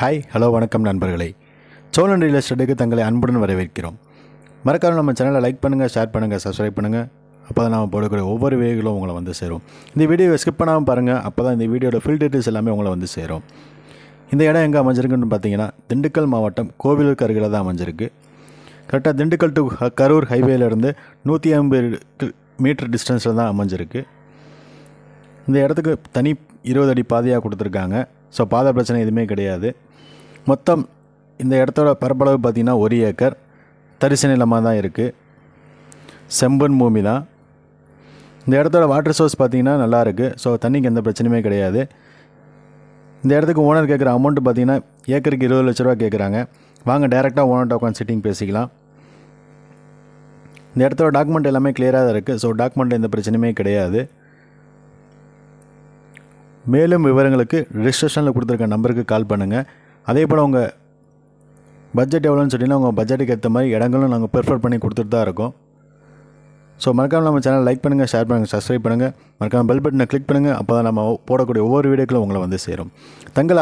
Hi hello வணக்கம் நண்பர்களே. Cholan real எஸ்டேட்டுக்கு தங்களை அன்புடன் வரவேற்கிறோம். மறக்காமல் நம்ம சேனலை லைக் பண்ணுங்கள் ஷேர் பண்ணுங்கள் சப்ஸ்கிரைப் பண்ணுங்கள் அப்போ தான் நம்ம போடக்கூடிய ஒவ்வொரு வீடியோகளும் உங்களை வந்து சேரும். இந்த வீடியோவை ஸ்கிப் பண்ணாமல் பாருங்கள் அப்போ தான் இந்த வீடியோட ஃபில் டீட்டெயில்ஸ் எல்லாமே உங்களை வந்து சேரும். இந்த இடம் எங்கே அமைஞ்சிருக்குன்னு பார்த்தீங்கன்னா திண்டுக்கல் மாவட்டம் கோவிலூர் அருகில் தான் அமைஞ்சிருக்கு. கரெக்டாக திண்டுக்கல் டு ஹ- கரூர் ஹைவேலேருந்து நூற்றி ஐம்பது மீட்டர் டிஸ்டன்ஸில் தான் அமைஞ்சிருக்கு. இந்த இடத்துக்கு தனி இருபது அடி பாதையாக கொடுத்துருக்காங்க. ஸோ பாதை பிரச்சனை எதுவுமே கிடையாது. மொத்தம் இந்த இடத்தோட பரப்பளவு பார்த்திங்கன்னா ஒரு ஏக்கர். தரிசு நிலமாக தான் இருக்குது செம்பன் பூமி தான். இந்த இடத்தோட வாட்டர் சோர்ஸ் பார்த்திங்கன்னா நல்லாயிருக்கு ஸோ தண்ணிக்கு எந்த பிரச்சனையுமே கிடையாது. இந்த இடத்துக்கு ஓனர் கேட்குற அமௌண்ட் பார்த்தீங்கன்னா ஏக்கருக்கு இருபது லட்ச ரூபா கேட்குறாங்க. வாங்க டேரெக்டாக ஓனர்கிட்ட உட்காந்து சிட்டிங் பேசிக்கலாம். இந்த இடத்தோட டாக்குமெண்ட் எல்லாமே கிளியராக தான் இருக்குது ஸோ டாக்குமெண்ட் எந்த பிரச்சனையுமே கிடையாது. மேலும் விவரங்களுக்கு ரிஜிஸ்ட்ரேஷனில் கொடுத்துருக்க நம்பருக்கு கால் பண்ணுங்கள் அதே போல் உங்கள் பட்ஜெட் எவ்வளோன்னு சொன்னீங்கன்னா உங்கள் பட்ஜெட்டுக்கு ஏற்ற மாதிரி இடங்களும் நாங்கள் ப்ரிஃபர் பண்ணி கொடுத்துட்டு தான் இருக்கோம். ஸோ மறக்காமல் நம்ம சேனல் லைக் பண்ணுங்கள் ஷேர் பண்ணுங்கள் சப்ஸ்கிரைப் பண்ணுங்கள் மறக்காமல் பெல் பட்டனை கிளிக் பண்ணுங்கள் அப்போ தான் நம்ம போடக்கூடிய ஒவ்வொரு வீடியோக்களும் உங்களை வந்து சேரும். தங்கள்